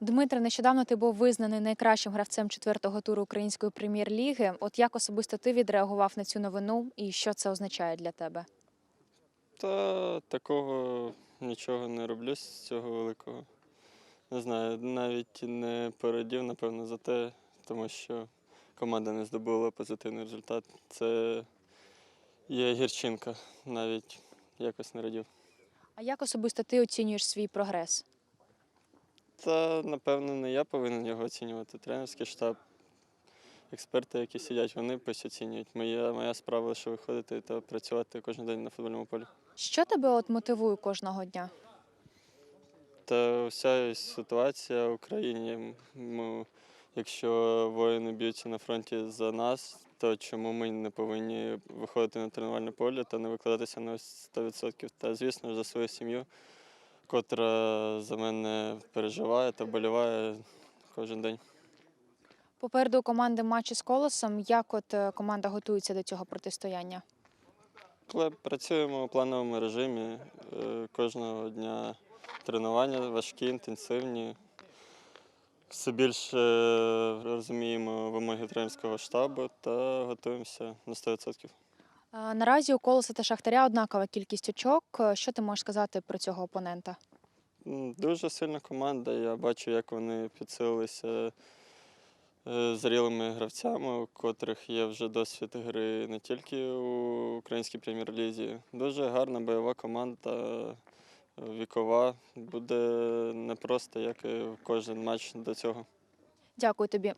Дмитре, нещодавно ти був визнаний найкращим гравцем четвертого туру української прем'єр-ліги. От як особисто ти відреагував на цю новину і що це означає для тебе? Та такого нічого не роблю з цього великого. Не знаю, навіть не порадів, напевно, за те, тому що команда не здобула позитивний результат. Це є гірчинка, навіть якось не радів. А як особисто ти оцінюєш свій прогрес? Та, напевно, не я повинен його оцінювати. Тренерський штаб, експерти, які сидять, вони пусть оцінюють. Моя, моя справа лише виходити та працювати кожен день на футбольному полі. Що тебе от мотивує кожного дня? Та вся ситуація в Україні. Ми, якщо воїни б'ються на фронті за нас, то чому ми не повинні виходити на тренувальне поле та не викладатися на 100%? Та звісно ж за свою сім'ю, котра за мене переживає та вболіває кожен день. Попереду у команди матчі з колосом. Як от е, команда готується до цього протистояння? Працюємо у плановому режимі, е, кожного дня тренування важкі, інтенсивні. Все більше розуміємо вимоги тренерського штабу та готуємося на 100%. Наразі у колоса та шахтаря однакова кількість очок. Е, Що ти можеш сказати про цього опонента? Дуже сильна команда. Я бачу, як вони підсилилися е, зрілими гравцями, у котрих є вже досвід гри не тільки у українській прем'єр-лізі. Дуже гарна бойова команда, вікова. Буде непросто, як і кожен матч до цього. Дякую тобі.